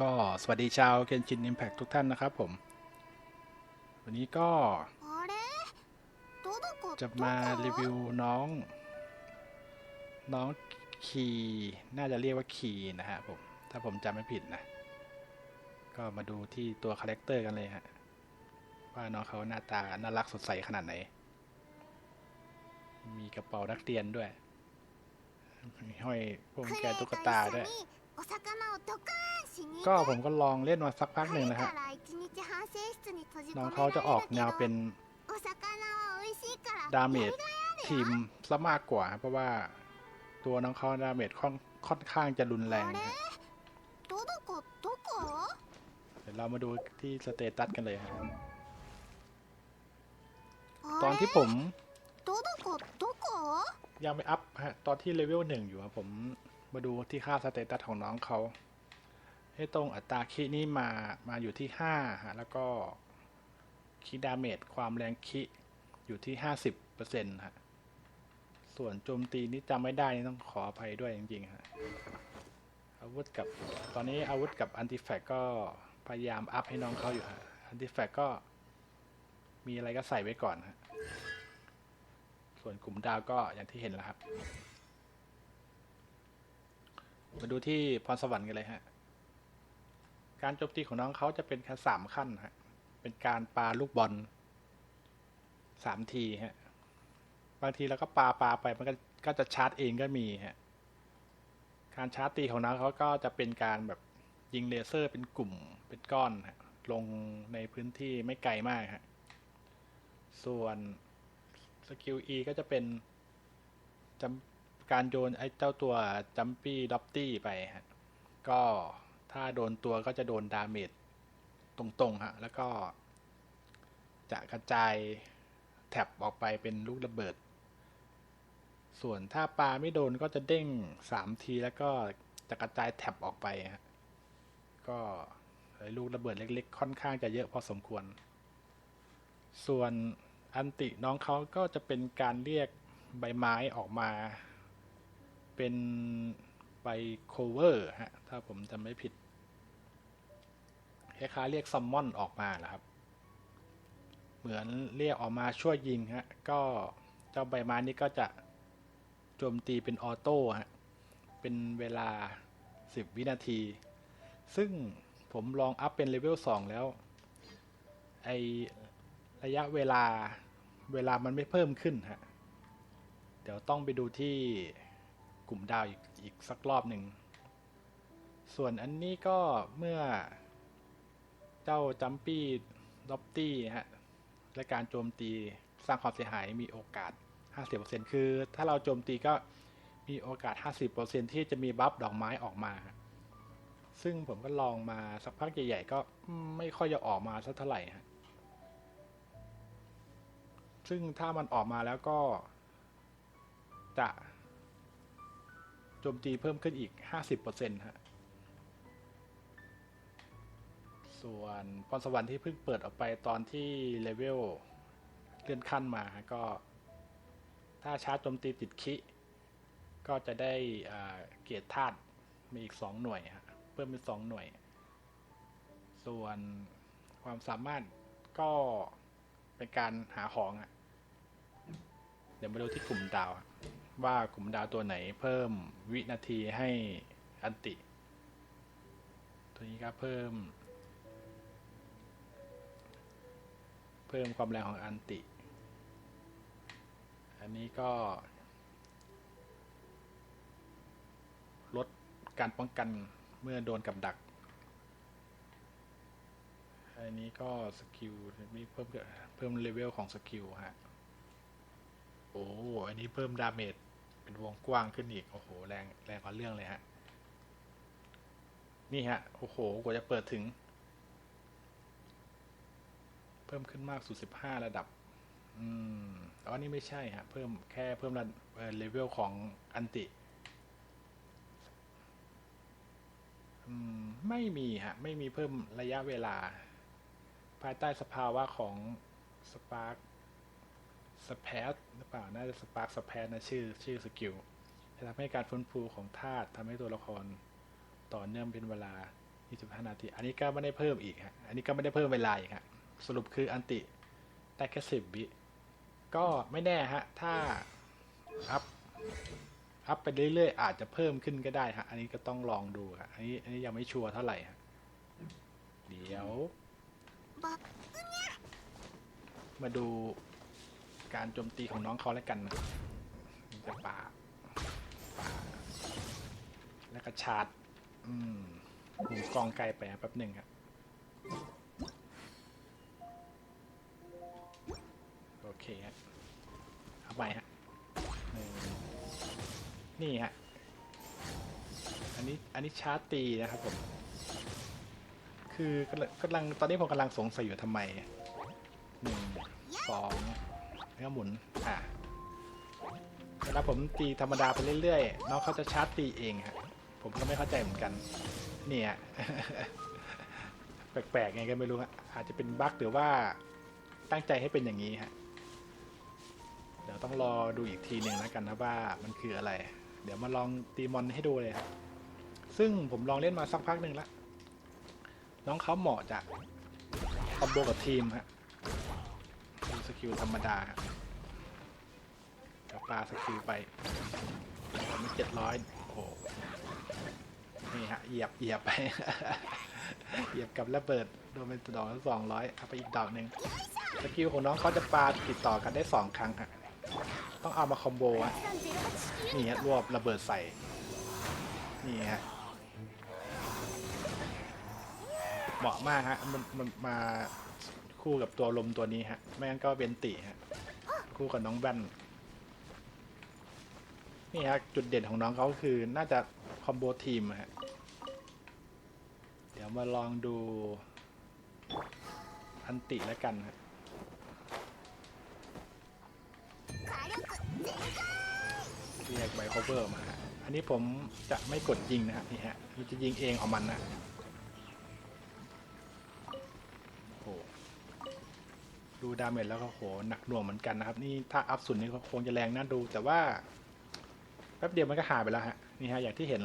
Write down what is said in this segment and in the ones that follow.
ก็สวัสดีชาวเคนชินอิมแพ t ทุกท่านนะครับผม วันนี้ก็ あれトドコ จะ ど มา こ รีวิวน้อง น้องคีน่าจะเรียกว่าคีนะฮะผม ถ้าผมจำไม่ผิดนะ ก็มาดูที่ตัวคาแรคเตอร์กันเลยฮะ ว่าน้องเขาหน้าตาน่ารักสดใสขนาดไหน มีกระเป๋านักเรียนด้วย มีห้อยพวง ク แก レイと ตุ๊ก 一 ตา 緒 ด้วย にお魚をドカーンしに ก็ผมก็ลองเล่นมาสักพักหนึ่งนะฮะน้องเขาจะออกแนวเป็นดาเมจทีมซะมากกว่า เพราะว่าตัวน้องเขาดาเมจค่อนข้างจะรุนแรงเดี๋ยวเรามาดูที่สเตตัสกันเลยครับตอนที่ผมยังไม่อัพฮะตอนที่เลเวลหนึ่งอยู่ครับผมมาดูที่ค่าสเตตัสของน้องเขา ให้ตรงอัตราคินี่มา มาอยู่ที่ห้าฮะแล้วก็คิดาเมจความแรงคิอยู่ที่ห้าสิบเปอร์เซ็นต์ฮะ ส่วนโจมตีนี่จำไม่ได้นี่ต้องขออภัยด้วยจริงๆฮะ อาวุธกับ ตอนนี้อาวุธกับอันติแฟกก็พยายามอัพให้น้องเขาอยู่ฮะ อันติแฟกก็มีอะไรก็ใส่ไว้ก่อนฮะ ส่วนกลุ่มดาวก็อย่างที่เห็นแล้วครับ มาดูที่พรสวรรค์กันเลยฮะ การโจมตีของน้องเขาจะเป็นแค่สามขั้นฮะ เป็นการปาลูกบอลสามทีฮะ บางทีเราก็ปาปาไปมันก็ก็จะชาร์จเองก็มีฮะ การชาร์จตีของน้องเขาก็จะเป็นการแบบยิงเลเซอร์เป็นกลุ่มเป็นก้อนฮะลงในพื้นที่ไม่ไกลมากฮะ ส่วนสกิล E ก็จะเป็นการโยนไอ้เจ้าตัวจัมปี้ด็อปตี้ไปฮะ ก็ ถ้าโดนตัวก็จะโดนดาเมจตรงๆฮะ แล้วก็ จะกระจายแท็บออกไปเป็นลูกระเบิด ส่วนถ้าปลาไม่โดนก็จะเด้งสามทีแล้วก็จะกระจายแท็บออกไปฮะ ก็ลูกระเบิดเล็ก ๆ ค่อนข้างจะเยอะพอสมควร ส่วนอันติน้องเขาก็จะเป็นการเรียกใบไม้ออกมา เป็นใบโคเวอร์ฮะ ถ้าผมจำไม่ผิด คล้ายๆเรียกซัมมอนออกมาแหละครับ เหมือนเรียกออกมาช่วยยิงฮะ ก็เจ้าใบไม้นี้ก็จะโจมตีเป็นออโต้ฮะ เป็นเวลา 10 วินาที ซึ่งผมลองอัพเป็นเลเวล2แล้ว ไอระยะเวลาเวลามันไม่เพิ่มขึ้นฮะ เดี๋ยวต้องไปดูที่กลุ่มดาวอีกอีกสักรอบหนึ่ง ส่วนอันนี้ก็เมื่อ เจ้าจัมปี้ด็อปตี้ฮะและการโจมตีสร้างความเสียหายมีโอกาส 50%คือ ถ้าเราโจมตีก็มีโอกาส 50%ที่จะมีบัฟดอกไม้ออกมา ซึ่งผมก็ลองมาสักพักใหญ่ๆก็ไม่ค่อยจะออกมาสักเท่าไหร่ฮะซึ่งถ้ามันออกมาแล้วก็ จะโจมตีเพิ่มขึ้นอีก 50%ฮะ ส่วนพรสวรรค์ที่เพิ่งเปิดออกไปตอนที่เลเวลเลื่อนขั้นมาก็ ถ้าชาร์จโจมตีติดคิ ก็จะได้เกียรติธาตุมีอีก 2 หน่วยฮะเพิ่มเป็น 2 หน่วย ส่วนความสามารถก็เป็นการหาของอะเดี๋ยวมาดูที่กลุ่มดาว ว่ากลุ่มดาวตัวไหนเพิ่มวินาทีให้อันติ ตัวนี้ก็เพิ่ม พิ่มความแรงของอันติ อันนี้ก็ ลดการป้องกันเมื่อโดนกับดัก อันนี้ก็สกิลมีเพิ่มเพิ่มเลเวลของสกิลฮะ โอ้ อันนี้เพิ่มดาเมจเป็นวงกว้างขึ้นอีก โอ้โห แรงแรงกว่าเรื่องเลยฮะ นี่ฮะ โอ้โห กว่าจะเปิดถึง เพิ่มขึ้นมากสุดสิบห้าระดับ อืมอ๋อนี่ไม่ใช่ฮะ เพิ่มแค่เพิ่มระเอ่อเลเวลของอันติ อืม ไม่มีฮะ ไม่มีเพิ่มระยะเวลา ภายใต้สภาวะของสปาร์คสเปซหรือเปล่า น่าจะสปาร์คสเปซนะชื่อ ชื่อสกิลจะทำให้การฟื้นฟูของธาตุทำให้ตัวละครต่อเนื่องเป็นเวลา 25 นาที อันนี้ก็ไม่ได้เพิ่มอีกฮะ อันนี้ก็ไม่ได้เพิ่มเวลาอีกฮะ สรุปคืออันติได้แค่สิบวิ ก็ไม่แน่ฮะ ถ้า อัพ อัพไปเรื่อยๆ อาจจะเพิ่มขึ้นก็ได้ฮะ อันนี้ก็ต้องลองดูฮะ อันนี้อันนี้ยังไม่ชัวร์เท่าไหร่ฮะ เดี๋ยว มาดูการโจมตีของน้องเขาแล้วกันนะจะป่าป่า แล้วก็ชาร์จ อืมหมุนกองไกลไปแป๊บหนึ่งครับ เคฮะเอาไปฮะนี่ฮะ อันนี้ อันนี้ชาร์จตีนะครับผม คือกำลัง ตอนนี้ผมกำลังสงสัยอยู่ทำไมหนึ่งสองแล้วหมุน อะเวลาผมตีธรรมดาไปเรื่อยๆ น้องเขาจะชาร์จตีเองฮะ ผมก็ไม่เข้าใจเหมือนกัน เนี่ยแปลกๆไงก็ไม่รู้ฮะ อาจจะเป็นบั๊กหรือว่าตั้งใจให้เป็นอย่างนี้ฮะ เดี๋ยวต้องรอดูอีกทีหนึ่งแล้วกันนะว่ามันคืออะไร เดี๋ยวมาลองตีมอนให้ดูเลยครับ ซึ่งผมลองเล่นมาสักพักหนึ่งแล้วน้องเขาเหมาะจากคอมโบกับทีมฮะดูสกิลธรรมดาฮะเดี๋ยวปลาสกิลไปผมเจ็ดร้อยโอ้โหนี่ฮะเหยียบเหยียบไปเหยียบกับระเบิดโดนเป็นดอกสองร้อยเอาไปอีกดอกหนึ่งสกิลของน้องเขาจะปาติดต่อกันได้สองครั้งฮะ ต้องเอามาคอมโบฮะนี่ฮะรวบระเบิดใส่ นี่ฮะ เหมาะมากฮะ มันมันมาคู่กับตัวลมตัวนี้ฮะ ไม่งั้นก็เวนติฮะ คู่กับน้องแบนนี่ฮะ จุดเด่นของน้องเขาคือน่าจะคอมโบทีมฮะ เดี๋ยวมาลองดูอันติแล้วกันฮะ เรียกไบโคเวอร์มา อันนี้ผมจะไม่กดยิงนะฮะนี่ฮะมันจะยิงเองของมันนะโอ้โหดูดาเมจแล้วก็โหหนักหน่วงเหมือนกันนะครับ นี่ถ้าอัพสุดนี่ก็คงจะแรงน่าดู แต่ว่าแป๊บเดียวมันก็หายไปแล้วฮะนี่ฮะอย่างที่เห็น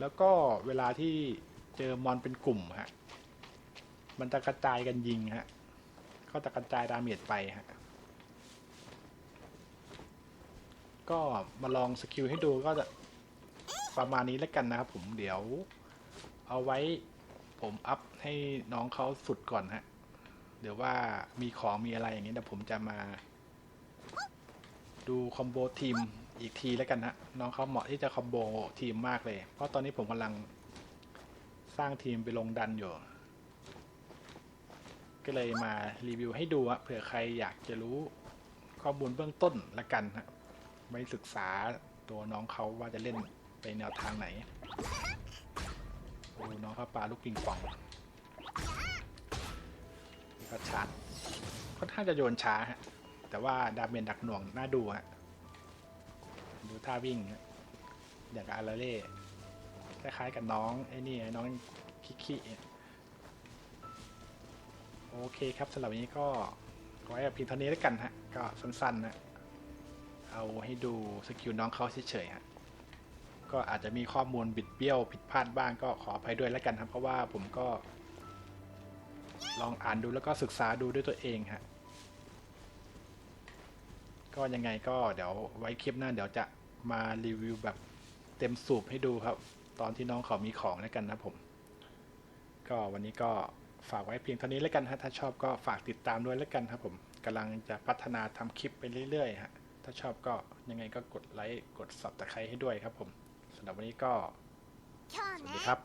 แล้วก็เวลาที่เจอมอนเป็นกลุ่มฮะมันจะกระจายกันยิงฮะก็จะกระจายดาเมจไปฮะ ก็มาลองสกิลให้ดูก็จะประมาณนี้แล้วกันนะครับผมเดี๋ยว เอาไว้ผมอัพให้น้องเขาสุดก่อนฮะเดี๋ยวว่ามีของมีอะไรอย่างนี้เดี๋ยวผมจะมา ดูคอมโบทีมอีกทีแล้วกันฮะน้องเขาเหมาะที่จะคอมโบทีมมากเลย เพราะตอนนี้ผมกำลังสร้างทีมไปลงดันอยู่ ก็เลยมารีวิวให้ดูอะเผื่อใครอยากจะรู้ข้อมูลเบื้องต้นละกันฮะ ไม่ศึกษาตัวน้องเขาว่าจะเล่นไปแนวทางไหนดูน้องเขาปาลูกปิงปองนี่ก็ชาร์จค่อนข้างจะโยนช้าฮะ แต่ว่าดาเมจดักหน่วงน่าดูฮะ ดูท่าวิ่ง อย่างกับอาราเล่คล้ายๆกับน้อง ไอ้นี่น้องคิคิโอเคครับสำหรับวันนี้ก็ขอให้เพียงเท่านี้แล้วกันฮะ ก็สั้นๆนะ เอาให้ดูสกิลน้องเขาเฉยๆฮะก็อาจจะมีข้อมูลบิดเบี้ยวผิดพลาดบ้างก็ขออภัยด้วยแล้วกันครับ เพราะว่าผมก็ ลองอ่านดูแล้วก็ศึกษาดูด้วยตัวเองฮะก็ยังไงก็เดี๋ยวไว้คลิปหน้าเดี๋ยวจะมารีวิวแบบเต็มสูบให้ดูครับ ตอนที่น้องเขามีของแล้วกันนะผม ก็วันนี้ก็ฝากไว้เพียงเท่านี้แล้วกันฮะถ้าชอบก็ฝากติดตามด้วยแล้วกันครับผมกำลังจะพัฒนาทำคลิปไปเรื่อยๆฮะ ถ้าชอบก็ยังไงก็กดไลค์กดสับตะไคร้ให้ด้วยครับผมสำหรับวันนี้ก็สวัสดีครับ